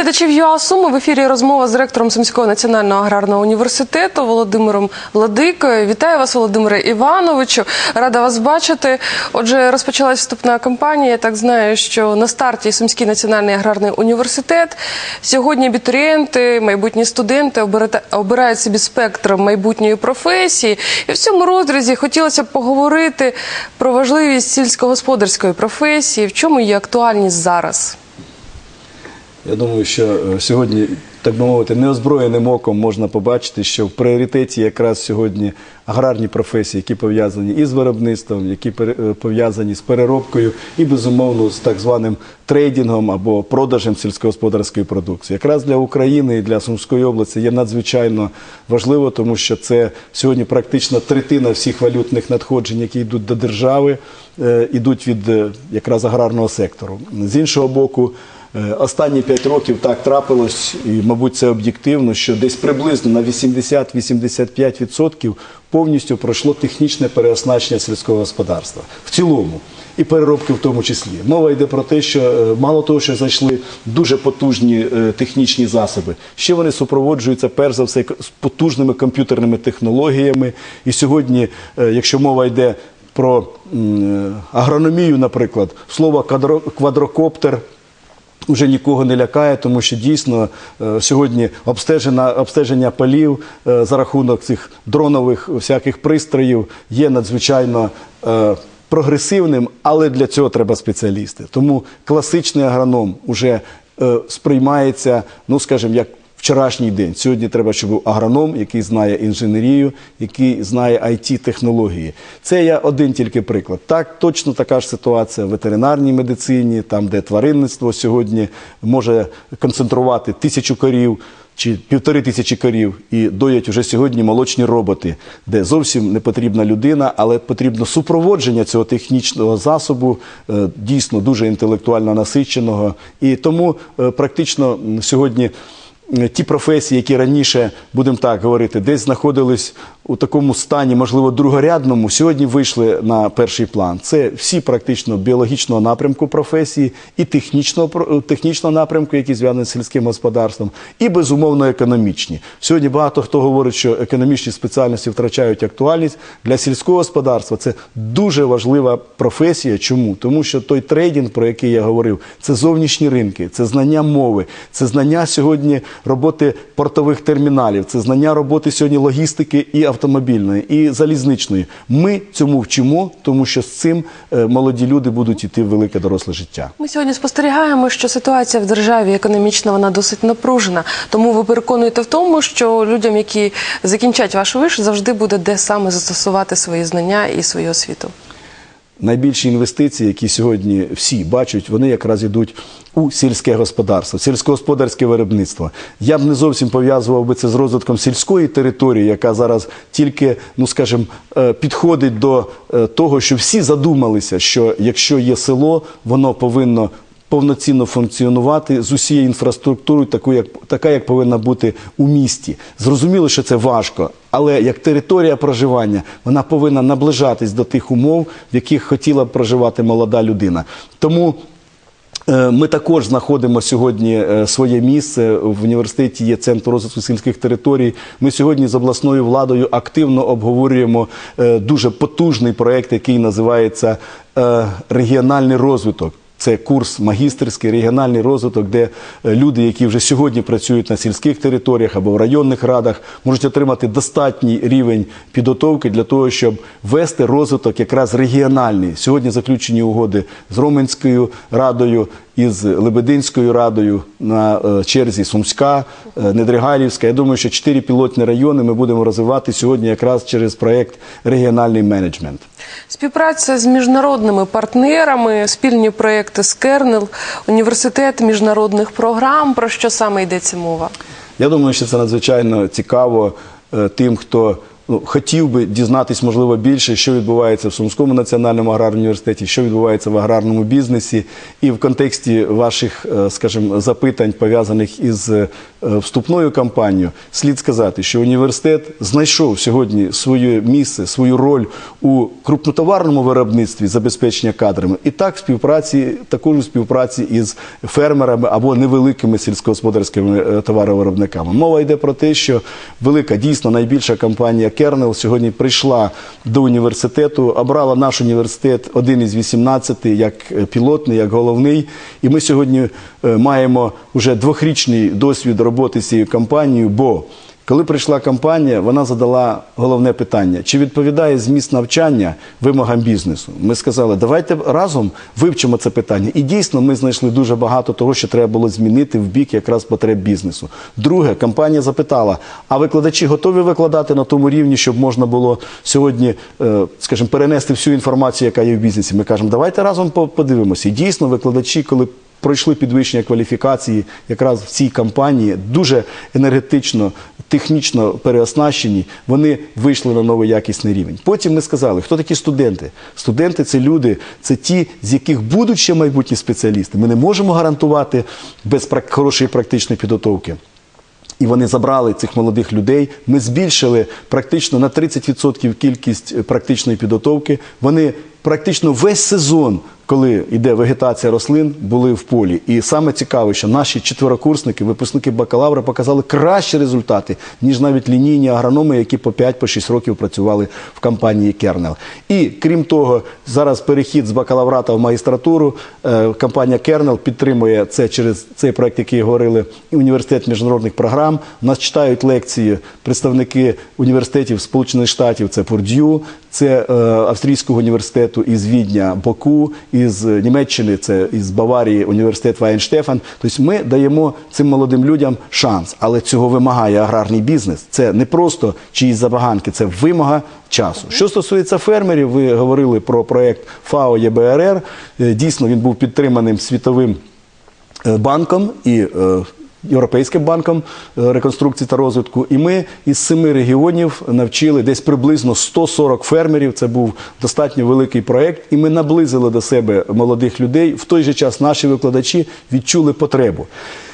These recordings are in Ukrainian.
глядачів ЮА Суми в ефірі розмова з ректором Сумського національного аграрного університету Володимиром Владикою. Вітаю вас, Володимире Івановичу. Рада вас бачити. Отже, розпочалась вступна кампанія. Я так знаю, що на старті Сумський національний аграрний університет. Сьогодні абітурієнти, майбутні студенти обирають собі спектр майбутньої професії. І в цьому розрізі хотілося б поговорити про важливість сільськогосподарської професії, в чому її актуальність зараз. Я думаю, що е, сьогодні, так би мовити, неозброєним оком можна побачити, що в пріоритеті якраз сьогодні аграрні професії, які пов'язані і з виробництвом, які е, пов'язані з переробкою, і безумовно з так званим трейдингом або продажем сільськогосподарської продукції. Якраз для України і для Сумської області є надзвичайно важливо, тому що це сьогодні практично третина всіх валютних надходжень, які йдуть до держави, йдуть від е, якраз аграрного сектору. З іншого боку. Е, Останні 5 років так трапилось, і, мабуть, це об'єктивно, що десь приблизно на 80-85% повністю пройшло технічне переоснащення сільського господарства в цілому. І переробки в тому числі. Мова йде про те, що е, мало того, що зайшли дуже потужні е, технічні засоби, ще вони супроводжуються перш за все з потужними комп'ютерними технологіями. І сьогодні, якщо мова йде про агрономію, наприклад, слово квадро- квадрокоптер вже нікого не лякає, тому що дійсно е, сьогодні обстеження, обстеження полів е, за рахунок цих дронових всяких пристроїв є надзвичайно е, прогресивним, але для цього треба спеціалісти. Тому класичний агроном вже е, сприймається, ну скажімо, як вчорашній день. Сьогодні треба, щоб був агроном, який знає інженерію, який знає it технології Це я один тільки приклад. Так, точно така ж ситуація в ветеринарній медицині, там, де тваринництво сьогодні може концентрувати тисячу корів. Чи півтори тисячі корів і доять вже сьогодні молочні роботи, де зовсім не потрібна людина, але потрібно супроводження цього технічного засобу, е, дійсно дуже інтелектуально насиченого. І тому е, практично сьогодні ті професії, які раніше, будемо так говорити, десь знаходились у такому стані, можливо, другорядному, сьогодні вийшли на перший план. Це всі практично біологічного напрямку професії і технічного, е, технічного напрямку, які зв'язані з сільським господарством, і безумовно економічні. Сьогодні багато хто говорить, що економічні спеціальності втрачають актуальність для сільського господарства. Це дуже важлива професія. Чому? Тому що той трейдинг, про який я говорив, це зовнішні ринки, це знання мови, це знання сьогодні роботи портових терміналів, це знання роботи сьогодні логістики і автомобільної, і залізничної. Ми цьому вчимо, тому що з цим е, молоді люди будуть йти в велике доросле життя. Ми сьогодні спостерігаємо, що ситуація в державі економічна вона досить напружена. Тому ви переконуєте в тому, що людям, які закінчать вашу виш, завжди буде де саме застосувати свої знання і свою освіту. Найбільші інвестиції, які сьогодні всі бачать, вони якраз йдуть у сільське господарство, сільськогосподарське виробництво. Я б не зовсім пов'язував би це з розвитком сільської території, яка зараз тільки, ну скажімо, е, підходить до е, того, що всі задумалися, що якщо є село, воно повинно повноцінно функціонувати з усією інфраструктурою, таку як така, як повинна бути у місті. Зрозуміло, що це важко, але як територія проживання вона повинна наближатись до тих умов, в яких хотіла б проживати молода людина. Тому. Е, Ми також знаходимо сьогодні е, своє місце в університеті. Є центр розвитку сільських територій. Ми сьогодні з обласною владою активно обговорюємо е, дуже потужний проект, який називається регіональний розвиток. Це курс магістерський регіональний розвиток, де е, люди, які вже сьогодні працюють на сільських територіях або в районних радах, можуть отримати достатній рівень підготовки для того, щоб вести розвиток якраз регіональний. Сьогодні заключені угоди з Роменською радою і з Лебединською радою на е, черзі Сумська, е, Недригалівська. Я думаю, що чотири пілотні райони ми будемо розвивати сьогодні якраз через проект регіональний менеджмент. Співпраця з міжнародними партнерами, спільні проекти з Кернел, університет міжнародних програм. Про що саме йдеться мова? Я думаю, що це надзвичайно цікаво е, тим, хто ну, хотів би дізнатись, можливо, більше, що відбувається в Сумському національному аграрному університеті, що відбувається в аграрному бізнесі, і в контексті ваших, е, скажімо, запитань, пов'язаних із е, вступною кампанією, слід сказати, що університет знайшов сьогодні своє місце, свою роль у крупнотоварному виробництві забезпечення кадрами, і так в співпраці, також у співпраці із фермерами або невеликими сільськогосподарськими е, товаровиробниками. Мова йде про те, що велика, дійсно найбільша компанія Кернел сьогодні прийшла до університету, обрала наш університет один із 18 як е, пілотний, як головний. І ми сьогодні е, маємо вже двохрічний досвід роботи з цією компанією, бо коли прийшла компанія, вона задала головне питання: чи відповідає зміст навчання вимогам бізнесу? Ми сказали, давайте разом вивчимо це питання. І дійсно ми знайшли дуже багато того, що треба було змінити в бік якраз потреб бізнесу. Друге, компанія запитала: а викладачі готові викладати на тому рівні, щоб можна було сьогодні, е, скажімо, перенести всю інформацію, яка є в бізнесі? Ми кажемо, давайте разом подивимося. І дійсно, викладачі, коли пройшли підвищення кваліфікації якраз в цій кампанії, дуже енергетично, технічно переоснащені, вони вийшли на новий якісний рівень. Потім ми сказали, хто такі студенти? Студенти це люди, це ті, з яких будуть ще майбутні спеціалісти. Ми не можемо гарантувати без хорошої практичної підготовки. І вони забрали цих молодих людей. Ми збільшили практично на 30% кількість е, практичної підготовки. Вони практично весь сезон, коли йде вегетація рослин, були в полі. І саме цікаве, що наші четверокурсники, випускники бакалавра показали кращі результати, ніж навіть лінійні агрономи, які по 5-6 років працювали в компанії Кернел. І крім того, зараз перехід з бакалаврата в магістратуру. Е, Компанія Кернел підтримує це через цей проект, який говорили, і університет міжнародних програм. Нас читають лекції представники університетів Сполучених Штатів. Це Пурдю, це е, австрійського університету із Відня Боку, із Німеччини, це із Баварії університет Вайнштефан. Тобто ми даємо цим молодим людям шанс, але цього вимагає аграрний бізнес. Це не просто чиїсь забаганки, це вимога часу. Що стосується фермерів, ви говорили про проект ФАО ЄБРР. Е, Дійсно, він був підтриманим світовим е, банком і е, Європейським банком е, реконструкції та розвитку. І ми із семи регіонів навчили десь приблизно 140 фермерів. Це був достатньо великий проект, і ми наблизили до себе молодих людей. В той же час наші викладачі відчули потребу.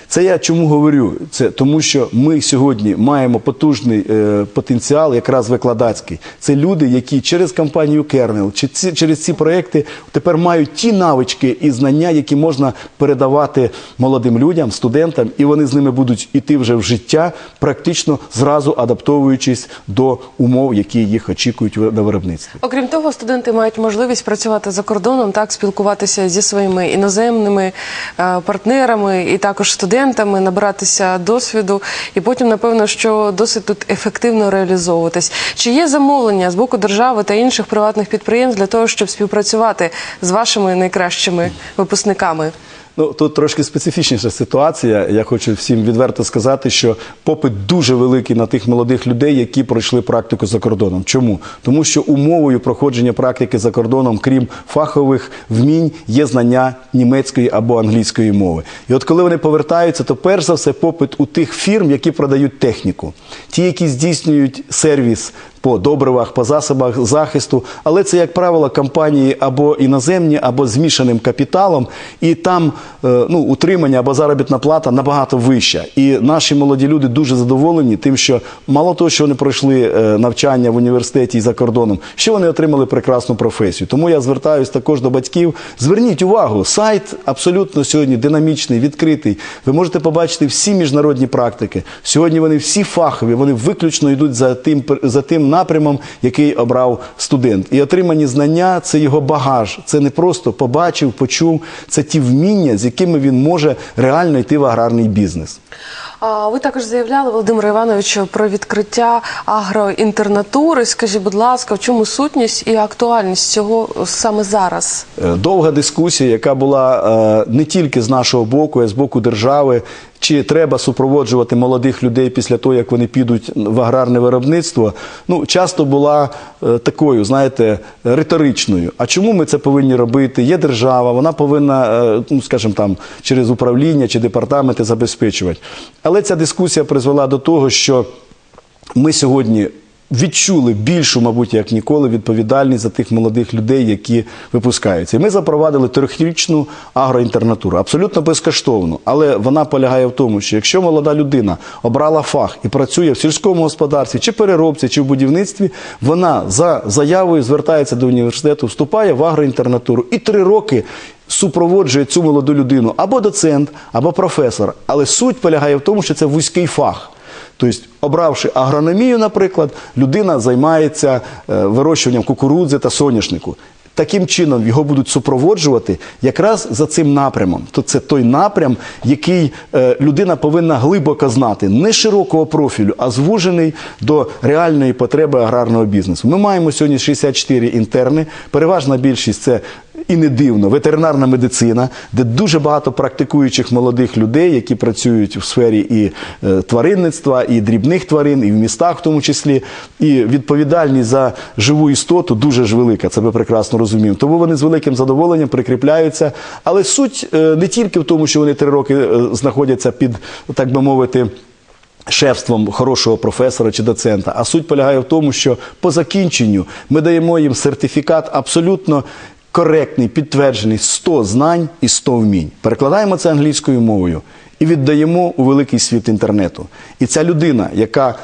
Це я чому говорю? Це тому, що ми сьогодні маємо потужний е, потенціал, якраз викладацький. Це люди, які через компанію Кернел, чи ці, через ці проекти тепер мають ті навички і знання, які можна передавати молодим людям, студентам, і вони з ними будуть іти вже в життя, практично зразу адаптовуючись до умов, які їх очікують на виробництві. Окрім того, студенти мають можливість працювати за кордоном, так спілкуватися зі своїми іноземними е, партнерами і також студентами, набиратися досвіду, і потім, напевно, що досить тут ефективно реалізовуватись. Чи є замовлення з боку держави та інших приватних підприємств для того, щоб співпрацювати з вашими найкращими випускниками? Ну тут трошки специфічніша ситуація. Я хочу всім відверто сказати, що попит дуже великий на тих молодих людей, які пройшли практику за кордоном. Чому? Тому що умовою проходження практики за кордоном, крім фахових вмінь, є знання німецької або англійської мови. І от коли вони повертаються, то перш за все попит у тих фірм, які продають техніку, ті, які здійснюють сервіс по добривах, по засобах захисту, але це, як правило, компанії або іноземні, або змішаним капіталом, і там е, ну, утримання або заробітна плата набагато вища. І наші молоді люди дуже задоволені тим, що мало того, що вони пройшли е, навчання в університеті і за кордоном, ще вони отримали прекрасну професію. Тому я звертаюся також до батьків. Зверніть увагу, сайт абсолютно сьогодні динамічний, відкритий. Ви можете побачити всі міжнародні практики. Сьогодні вони всі фахові, вони виключно йдуть за тим, за тим напрямом, який обрав студент. І отримані знання це його багаж. Це не просто побачив, почув, це ті вміння, з якими він може реально йти в аграрний бізнес. Ви також заявляли, Володимире Івановичу, про відкриття агроінтернатури. Скажіть, будь ласка, в чому сутність і актуальність цього саме зараз? Е, Довга дискусія, яка була е, не тільки з нашого боку, а з боку держави. Чи треба супроводжувати молодих людей після того, як вони підуть в аграрне виробництво? Ну, часто була е, такою, знаєте, риторичною. А чому ми це повинні робити? Є держава, вона повинна, е, ну скажімо там, через управління чи департаменти забезпечувати. Але ця дискусія призвела до того, що ми сьогодні відчули більшу, мабуть, як ніколи, відповідальність за тих молодих людей, які випускаються. І ми запровадили трьохрічну агроінтернатуру, абсолютно безкоштовно. Але вона полягає в тому, що якщо молода людина обрала фах і працює в сільському господарстві, чи переробці, чи в будівництві, вона за заявою звертається до університету, вступає в агроінтернатуру і три роки. Супроводжує цю молоду людину або доцент, або професор. Але суть полягає в тому, що це вузький фах. Тобто, обравши агрономію, наприклад, людина займається е, вирощуванням кукурудзи та соняшнику. Таким чином його будуть супроводжувати якраз за цим напрямом. То це той напрям, який е, людина повинна глибоко знати, не широкого профілю, а звужений до реальної потреби аграрного бізнесу. Ми маємо сьогодні 64 інтерни. Переважна більшість це і не дивно, ветеринарна медицина, де дуже багато практикуючих молодих людей, які працюють в сфері і е, тваринництва, і дрібних тварин, і в містах в тому числі. І відповідальність за живу істоту дуже ж велика, це ми прекрасно розуміємо. Тому вони з великим задоволенням прикріпляються. Але суть е, не тільки в тому, що вони три роки е, знаходяться під, так би мовити, шефством хорошого професора чи доцента. А суть полягає в тому, що по закінченню ми даємо їм сертифікат абсолютно коректний, підтверджений 100 знань і 100 вмінь. Перекладаємо це англійською мовою і віддаємо у великий світ інтернету. І ця людина, яка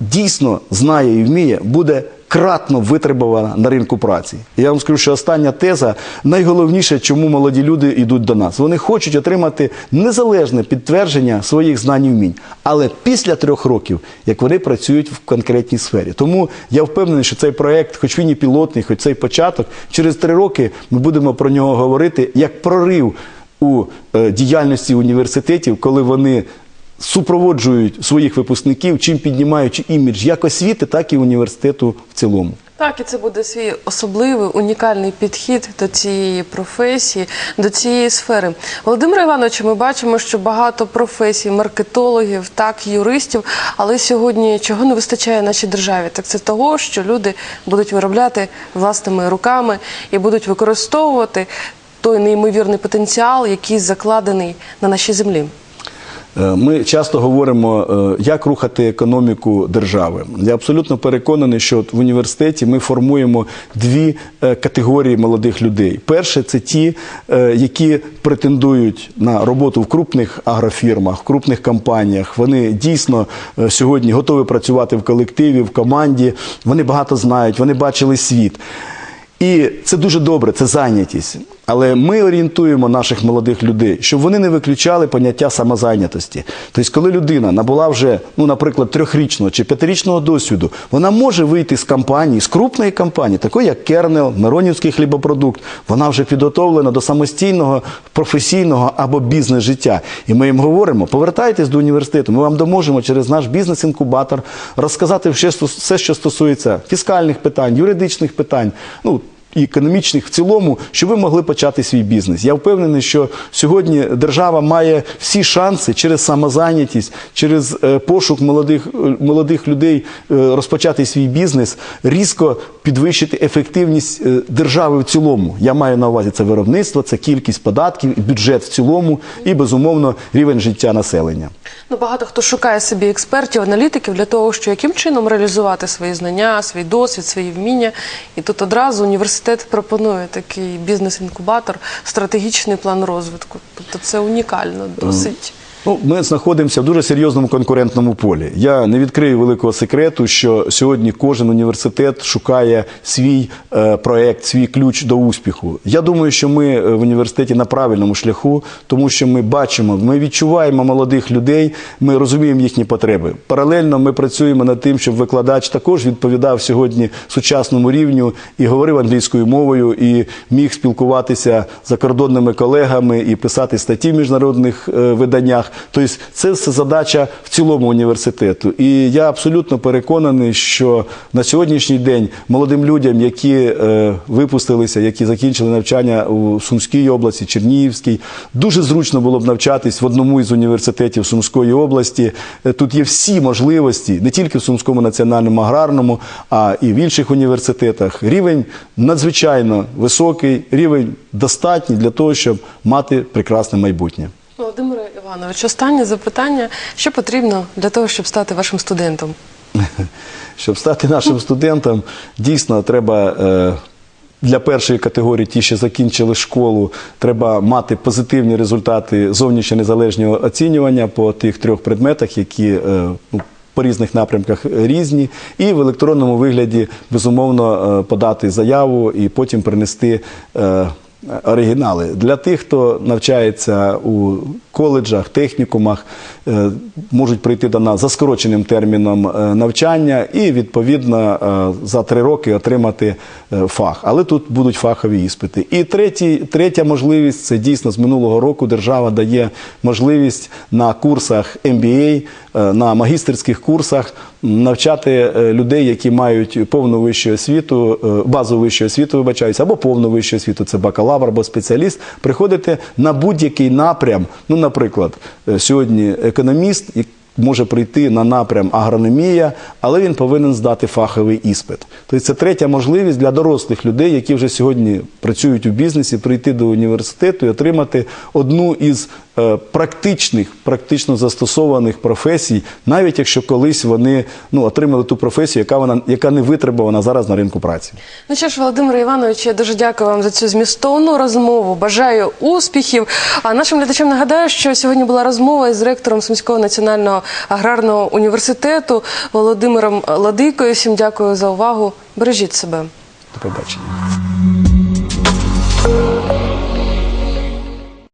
дійсно знає і вміє, буде кратно витребувана на ринку праці. Я вам скажу, що остання теза найголовніше, чому молоді люди йдуть до нас. Вони хочуть отримати незалежне підтвердження своїх знань і вмінь, але після трьох років, як вони працюють в конкретній сфері. Тому я впевнений, що цей проект, хоч він і пілотний, хоч цей початок, через три роки ми будемо про нього говорити як прорив у е, діяльності університетів, коли вони супроводжують своїх випускників, чим піднімаючи імідж як освіти, так і університету в цілому. Так, і це буде свій особливий унікальний підхід до цієї професії, до цієї сфери. Володимире Івановичу, ми бачимо, що багато професій, маркетологів, так, юристів, але сьогодні чого не вистачає нашій державі? Так це того, що люди будуть виробляти власними руками і будуть використовувати той неймовірний потенціал, який закладений на нашій землі. Е, Ми часто говоримо, е, як рухати економіку держави. Я абсолютно переконаний, що в університеті ми формуємо дві е, категорії молодих людей. Перше це ті, які претендують на роботу в крупних агрофірмах, в крупних компаніях. Вони дійсно сьогодні готові працювати в колективі, в команді. Вони багато знають, вони бачили світ. І це дуже добре, це зайнятість. Але ми орієнтуємо наших молодих людей, щоб вони не виключали поняття самозайнятості. Тобто, коли людина набула вже, ну, наприклад, трьохрічного чи п'ятирічного досвіду, вона може вийти з компанії, з крупної компанії, такої як Кернел, Миронівський хлібопродукт. Вона вже підготовлена до самостійного, професійного або бізнес-життя. І ми їм говоримо: повертайтесь до університету, ми вам доможемо через наш бізнес-інкубатор розказати все, все, що стосується фіскальних питань, юридичних питань. Ну, і економічних в цілому, щоб ви могли почати свій бізнес. Я впевнений, що сьогодні держава має всі шанси через самозайнятість, через е, пошук молодих, е, молодих людей е, розпочати свій бізнес, різко підвищити ефективність держави в цілому. Я маю на увазі це виробництво, це кількість податків, бюджет в цілому і безумовно рівень життя населення. Ну, багато хто шукає собі експертів, аналітиків для того, що яким чином реалізувати свої знання, свій досвід, свої вміння. І тут одразу університет пропонує такий бізнес-інкубатор, стратегічний план розвитку. Тобто це унікально досить. Ну, ми знаходимося в дуже серйозному конкурентному полі. Я не відкрию великого секрету, що сьогодні кожен університет шукає свій е, проект, свій ключ до успіху. Я думаю, що ми е, в університеті на правильному шляху, тому що ми бачимо, ми відчуваємо молодих людей, ми розуміємо їхні потреби. Паралельно ми працюємо над тим, щоб викладач також відповідав сьогодні сучасному рівню і говорив англійською мовою, і міг спілкуватися з закордонними колегами і писати статті в міжнародних е, виданнях. Тобто, це все задача в цілому університету. І я абсолютно переконаний, що на сьогоднішній день молодим людям, які е, випустилися, які закінчили навчання у Сумській області, Чернігівській, дуже зручно було б навчатись в одному із університетів Сумської області. Е, Тут є всі можливості, не тільки в Сумському національному аграрному, а і в інших університетах. Рівень надзвичайно високий, рівень достатній для того, щоб мати прекрасне майбутнє. Володимире Іванович, останнє запитання: що потрібно для того, щоб стати вашим студентом? Щоб стати нашим студентом, дійсно треба. е, Для першої категорії, ті, що закінчили школу, треба мати позитивні результати зовнішньо незалежного оцінювання по тих трьох предметах, які е, ну, по різних напрямках різні, і в електронному вигляді безумовно е, подати заяву і потім принести. Оригінали. Для тих, хто навчається у коледжах, технікумах, е, можуть прийти до нас за скороченим терміном е, навчання і, відповідно, е, за три роки отримати фах. Але тут будуть фахові іспити. І третій, третя можливість це дійсно з минулого року держава дає можливість на курсах MBA, е, на магістерських курсах навчати е, людей, які мають повну вищу освіту, е, базову вищу освіту, вибачаюся, або повну вищу освіту, це бакалавр або спеціаліст, приходити на будь-який напрям. Ну, наприклад, е, сьогодні економіст. Може прийти на напрям агрономія, але він повинен здати фаховий іспит. Тобто це третя можливість для дорослих людей, які вже сьогодні працюють у бізнесі, прийти до університету і отримати одну із практичних, практично застосованих професій, навіть якщо колись вони ну, отримали ту професію, яка вона яка не витребувана зараз на ринку праці. Ну що ж, Володимир Іванович, я дуже дякую вам за цю змістовну розмову. Бажаю успіхів. А нашим глядачам нагадаю, що сьогодні була розмова із ректором Сумського національного аграрного університету Володимиром Ладикою. Всім дякую за увагу. Бережіть себе. До побачення.